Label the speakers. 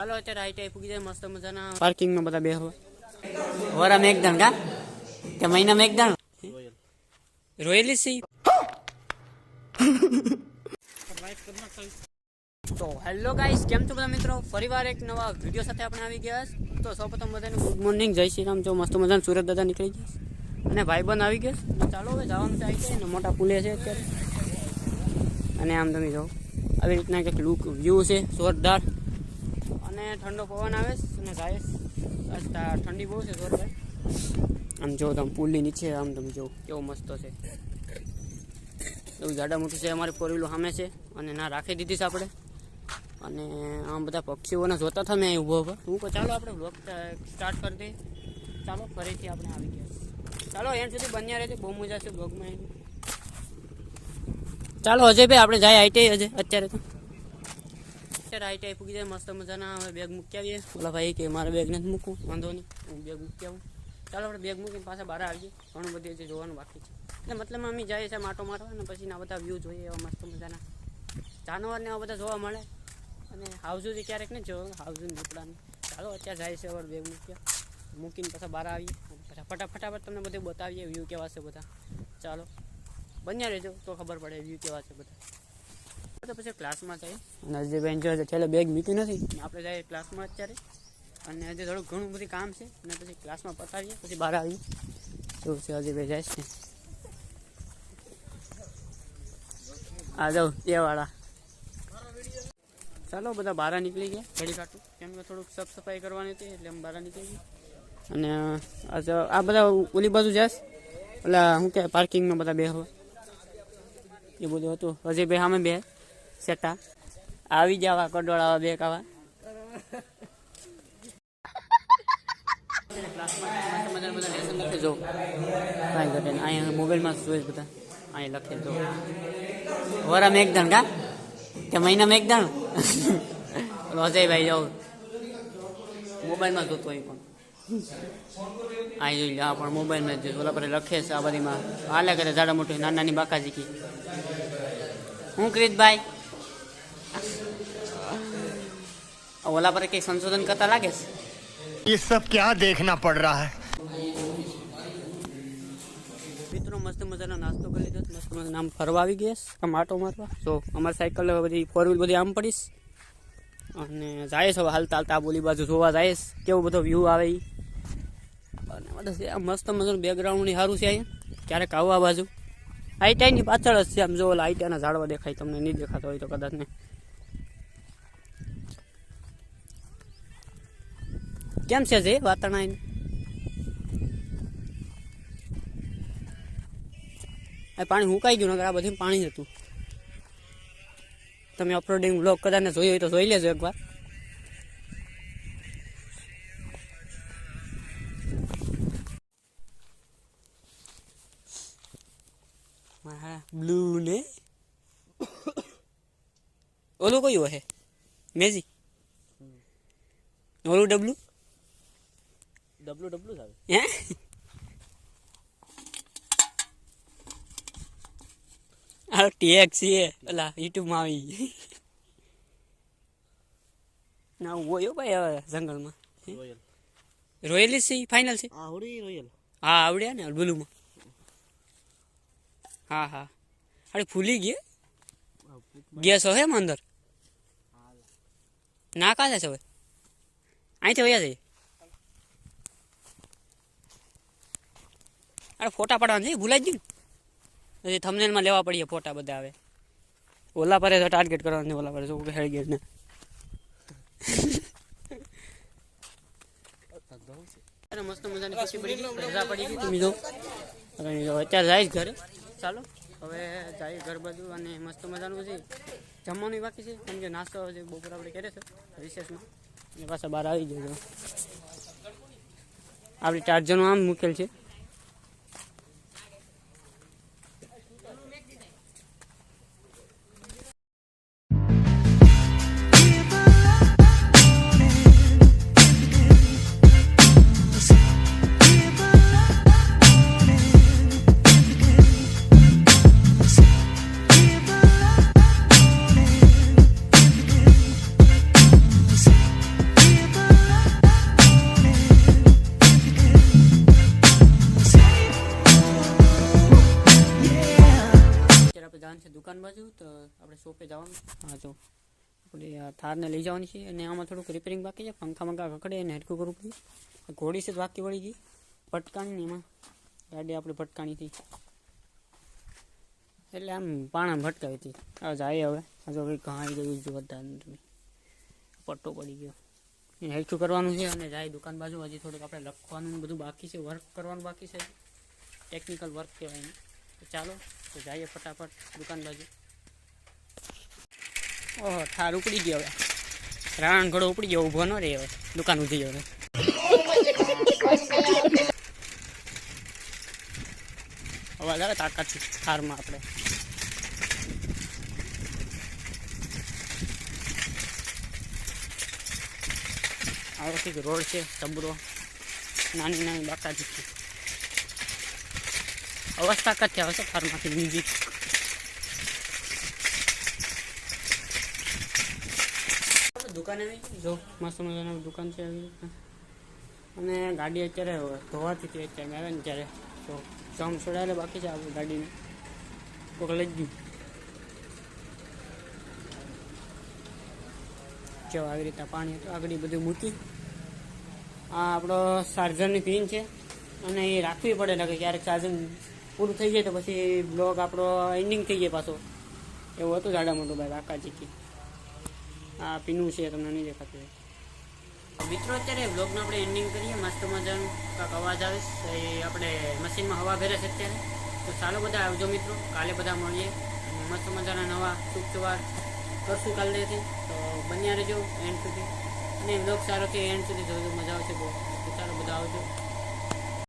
Speaker 1: ચાલો અત્યારે આઈટીઆઈ પૂગી જાય મસ્ત મજાના. પાર્કિંગમાં બધા બે વરા મેઘદાન કા? કે મહિના મેઘદાન રોયલી સી. તો હેલો ગાઈસ કેમ છો બધા મિત્રો? ફરીવાર એક નવા વીડિયો સાથે આપણે આવી ગયા. તો સૌપ્રથમ બધાને ગુડ મોર્નિંગ જય શ્રી રામ. જો મસ્ત મજાના સુરત દાદા નીકળી ગયા. અને ભાઈબંધ આવી ગયા ચાલો હવે જવાનું છે આવી ને મોટા પુલે છે અત્યારે. અને આમ તમે જો આવી રીતના કંઈક લુક વ્યૂ છે જોરદાર. અને ઠંડો પવન આવે છે અને જાય અચ્છા ઠંડી બહુ છે જોરદાર. આમ જો તમે પુલની નીચે, આમ તમે જો કેવો મસ્ત છે. એવું જાડા મોટું છે, અમારી ફોર વ્હીલો સામે છે અને ના રાખી દીધી છે આપણે. અને આમ બધા પક્ષીઓને જોતા હતા મેં ઊભો ઊભો. હું ચાલો આપણે બ્લોગ સ્ટાર્ટ કરી દઈએ. ચાલો, ફરીથી આપણે આવી ગયા ચાલો એમ સુધી બન્યા રહેજો. બહુ મજા છે બ્લોગમાં ચાલો, અજયભાઈ, આપણે જાય આઈટી અજય, અત્યારે તો. અત્યારે આઈટીઆઈ પૂકી જાય, મસ્ત મજાના હવે બેગ મૂકી આવીએ ઓલા ભાઈ કે, મારે બેગ નથી મૂકવું. વાંધો નહીં, હું બેગ મૂકી આવું. ચાલો, આપણે બેગ મૂકીને પાછા બહાર આવીએ. ઘણું બધું જે જોવાનું બાકી છે. એટલે મતલબ અમે જઈએ છીએ માટો મારવા અને પછી આ બધા વ્યૂ જોઈએ એવા મસ્ત મજાના. જાનવરને એવા બધા જોવા મળે. અને હાઉઝુથી ક્યારેક ને જો હાઉઝુ નીકળાને ચાલો, અત્યારે જાય છે હવે બેગ મૂક્યા. મૂકીને પાછા બહાર આવીએ. પાછા ફટાફટ ફટાફટ તમને બધું બતાવીએ વ્યૂ કેવા છે બધા. ચાલો, બન્યા રહેજો, તો ખબર પડે વ્યૂ કેવા છે બધા. તો પછી ક્લાસમાં જઈએ. અને જે બેન્ચો છે. છેલ્લે બેગ મૂક્યું નથી. અને આપણે જઈએ ક્લાસમાં અત્યારે. અને હજી થોડું ઘણું બધું કામ છે. અને પછી ક્લાસમાં પતાવીએ. પછી બહાર આવીએ. શું છે? હજી ભાઈ જાય છે. આ જાઉં એ વાળા. ચાલો બધા બહાર નીકળી ગયા. ઘડી કાઢું. કેમ કે થોડુંક સાફ સફાઈ કરવાની હતી એટલે અમે બહાર નીકળી ગયા. અને આ જો- આ બધા ઓલી બાજુ જશ ઓલા શું કે પાર્કિંગમાં બધા બે હોય એ બધું હતું. હજી બે સામે બે સેટા આવી જવા કડોળાવા બે કાવા જો કાંઈ અહીંયા મોબાઈલમાં જોઈશ બધા અહીં લખે જો વરા મેઘદાન કા કે મહિના મેઘદાન ઓલો અજયભાઈ જાઉં મોબાઈલમાં જોતો હોય પણ આ જોઈ લે પણ મોબાઈલમાં જ ઓલા પર લખે છે આ બધીમાં હાલે કરે જાડા મોટી નાની બાકાજી કી હું ક્રિતભાઈ ઓલા પર કઈ સંશોધન કરતા લાગે છે
Speaker 2: એ સબ ક્યાં દેખના પડ રહા હે
Speaker 1: મિત્રો મસ્ત મજાનો નાસ્તો કરી લીધો મસ્ત મજાના આમ ફરવા આવી ગયા આમ આટો મારવા તો અમારી સાયકલ બધી ફોર વ્હીલ બધી આમ પડીશ અને જાય હવે હાલ તાલતા આ બોલી બાજુ જોવા જાયશ કેવો બધો વ્યૂ આવે અને બધા મસ્ત મજાનું બેકગ્રાઉન્ડની સારું છે અહીંયા ક્યારેક આવું આ બાજુ આઈટીઆઈની પાછળ જ છે આમ જો ઓલા આઈટીઆઈના ઝાડવા દેખાય તમને નહીં દેખાતો હોય તો કદાચ નહીં કેમ છે જે વાતણાઈ પાણી હું મુકાઈ ગયું નગર આ બધું પાણી હતું. તમે અપલોડિંગ બ્લોગ કદાચ જોયો હોય તો જોઈ લેજો એકવાર. બ્લુ ને ઓલું કયું હે? મેજી? ઓલું ડબલું?
Speaker 3: ડબલું ડબલું આવે
Speaker 1: હે? આ ટેક છે. ઓલા યુટ્યુબમાં આવી ના હોય ભાઈ હવે જંગલમાં.
Speaker 3: રોયલ
Speaker 1: રોયલી છે ફાઇનલ છે?
Speaker 3: આવડી રોયલ
Speaker 1: હા આવડ્યા ને બ્લુમાં હા હા. અરે ફૂલી ગયે? ગેસ હે મંદર અંદર? ના કાશે છે હવે. અહીંથી વયા જઈએ. અરે ફોટા પાડવાના છે ભૂલાઈ ગયું ને? પછી થમનેલમાં લેવા પડીએ ફોટા બધા આવે ઓલા પર ટાર્ગેટ કરવાનું ઓલા પર જો હેડ ગેટ ને. મસ્ત મજાની ખુશી પડી રજા પડી ગઈ અત્યારે જાય ઘરે. ચાલો, હવે જાય ઘર બધું અને મસ્ત મજાનું છે જમવાનું બાકી છે. કે નાસ્તો છે બપોર આપણે કરે છે રિસેસમાં અને પાછા બહાર આવી જજો. આપણી ચાર્જરનું આમ મૂકેલ છે. દુકાન બાજુ તો આપણે શોપે જવાનું હા, જો. આપણે થારને લઈ જવાની છે અને આમાં થોડુંક રિપેરિંગ બાકી છે. પંખા મંખા કકડે અને હેડકું કરવું પડ્યું ઘોડી છે બાકી વળી ગઈ. ભટકાણી એમાં. ગાડી આપણે ભટકાણી હતી. એટલે આમ પાણા ભટકાવી હતી. હવે જાય હવે. હજુ કંઈક ઘાઈ ગયું જોરદાર પટ્ટો પડી ગયો. એ કરવાનું છે અને જાય દુકાન બાજુ. હજી થોડુંક આપણે લખવાનું બધું બાકી છે. વર્ક કરવાનું બાકી છે. ટેકનિકલ વર્ક કહેવાય ચાલો, તો જઈએ ફટાફટ દુકાન બાજુ. ઓહો ઠાર ઉપડી ગયો હવે. રાણ ઘોડો ઉપડી ગયો, ઊભો ન રહે હવે, દુકાન ઉધી હવે. અવાજ આવે તાકાતથી, થારમાં આપણે. કંઈક રોડ છે ટબરો નાની નાની બાકાજી છે અવાજ આવશે ઠારમાંથી મ્યુઝિક દુકાને જો મસ્ત મજાની દુકાન છે આવી અને ગાડી અત્યારે ધોવાતી હતી અત્યારે આવે ને ત્યારે. તો જમ છોડાયેલા બાકી છે આપણી ગાડીને. કોક લઈ ગયું. જો, આવી રીતે પાણી હતું. આગળ બધું મૂકી. આ આપણો ચાર્જરની પિન છે. અને એ રાખવી પડે કે ક્યારેક ચાર્જિંગ પૂરું થઈ જાય તો પછી બ્લોગ આપણો એન્ડિંગ થઈ જાય પાછો. એવું હતું જાડા મોટું ભાઈ કાકાજી કી આ પીનું છે, તમને નહીં દેખાતું મિત્રો, અત્યારે બ્લોગનું આપણે એન્ડિંગ કરીએ, મસ્ત મજાનું. કાંક અવાજ આવે એ આપણે મશીનમાં હવા ભરે છે અત્યારે. તો ચાલો બધા આવજો મિત્રો, કાલે બધા મળીએ. મસ્ત મજાના નવા શુભ સવાર કરશું કાલેથી તો બન્યા રહેજો એન્ડ સુધી. અને બ્લોગ સારો છે એન્ડ સુધી જોજો, મજા આવશે બહુ. તો ચાલો બધા આવજો.